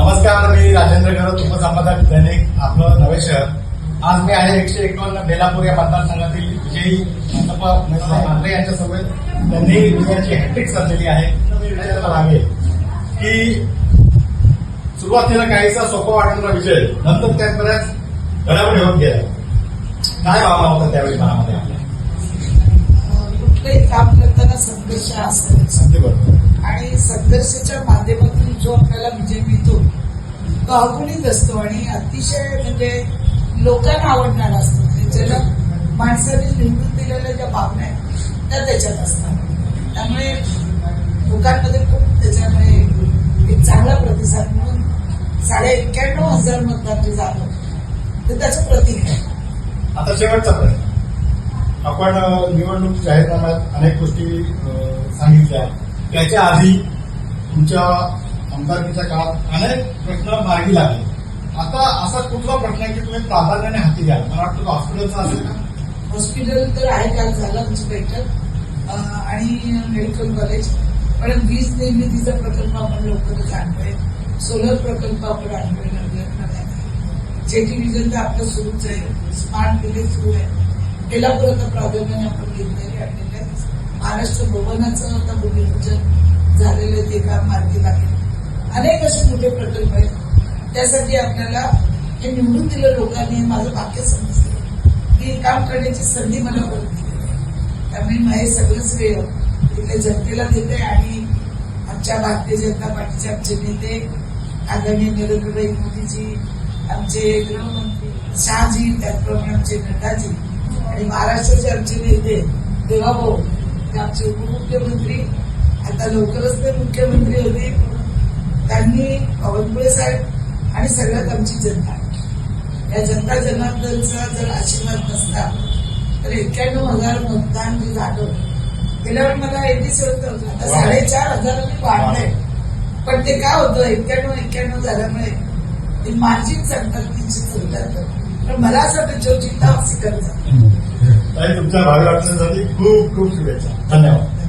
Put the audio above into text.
नमस्कार मी राजेंद्र गरज उपसंपादक दैनिक आपलं नवे शहर. आज मी आहे एकशे एकावन्न बेलापूर या मतदारसंघातील विजयी मनपा उमेदवार मांढरे यांच्या सोबत त्यांनी विजयाची हॅट्रिक साधलेली आहे. मी विचारायला लागेल की सुरुवातीला काहीसा सोपा वाटणारा विजय नंतर त्यात बऱ्याच घडामोडी होत गेल्या. काय भावना होता त्यावेळी मनामध्ये आपल्या? कुठलंही काम करताना संघर्ष असतो आणि संघर्षाच्या माध्यमातून जो आपल्याला विजय गावगुळीत असतो आणि अतिशय म्हणजे लोकांना आवडणारा असतो. त्याच्याला माणसाने लिहून दिलेल्या ज्या भावना आहेत त्या त्याच्यात असतात. त्यामुळे लोकांमध्ये खूप त्याच्यामुळे एक चांगला प्रतिसाद म्हणून साडे एक्क्याण्णव हजार मतदार जे झालं. ते त्याचं प्रतीक आहे. आता शेवटचा प्रश्न. आपण निवडणूक जाहीरनाम्यात अनेक गोष्टी सांगितल्या. त्याच्या आधी तुमच्या आमदारकीच्या काळात अनेक प्रश्न मार्गी लागले. आता असा कुठला प्रश्न आहे की तुम्ही प्राधान्याने हाती घ्या मला वाटतं हॉस्पिटलचा असेल. ना हॉस्पिटल तर आहे काल झालं इन्स्पेक्टर आणि मेडिकल कॉलेज पण वीज निर्मितीचा प्रकल्प आपण लवकरच आणतोय. सोलर प्रकल्प आपण आणतोय नव्यानं जेटी विजन तर आपलं सुरूच आहे. स्मार्ट विलेज सुरू आहे. त्याला आता प्राधान्याने आपण घेतलेले आणलेले आहे महाराष्ट्र भवनाचं आता भूमिपूजन झालेलं ते काम मार्गी लागेल. अनेक असे मोठे प्रकल्प आहेत. त्यासाठी आपल्याला हे निवडून दिलं लोकांनी माझं वाक्य समजलं की काम करण्याची संधी मला परत दिलेली आहे. त्यामुळे माझे सगळंच वेळ तिथल्या जनतेला देते आणि आमच्या भारतीय जनता पार्टीचे आमचे नेते आदरणीय नरेंद्रभाई मोदीजी आमचे गृहमंत्री शहाजी त्याचप्रमाणे आमचे नड्डाजी आणि महाराष्ट्राचे आमचे नेते देवाभाऊ आमचे उपमुख्यमंत्री. आता लवकरच ते मुख्यमंत्री होते आणि सगळ्यात आमची जनता या जनता जनार्दनचा जर आशीर्वाद नसता तर एक्क्याण्णव हजार मतदान जे झालं गेल्यावर मला एटी सेवन होतं. आता साडेचार हजारांनी वाढलंय. पण ते काय होतं? एक्क्याण्णव एक्क्याण्णव झाल्यामुळे ते मार्जिन सांगतात तीनशे चौऱ्याहत्तर पण मला असं वाटतं जो. जिल्हा ताई तुमच्या भावी वाटण्यासाठी खूप खूप शुभेच्छा. धन्यवाद.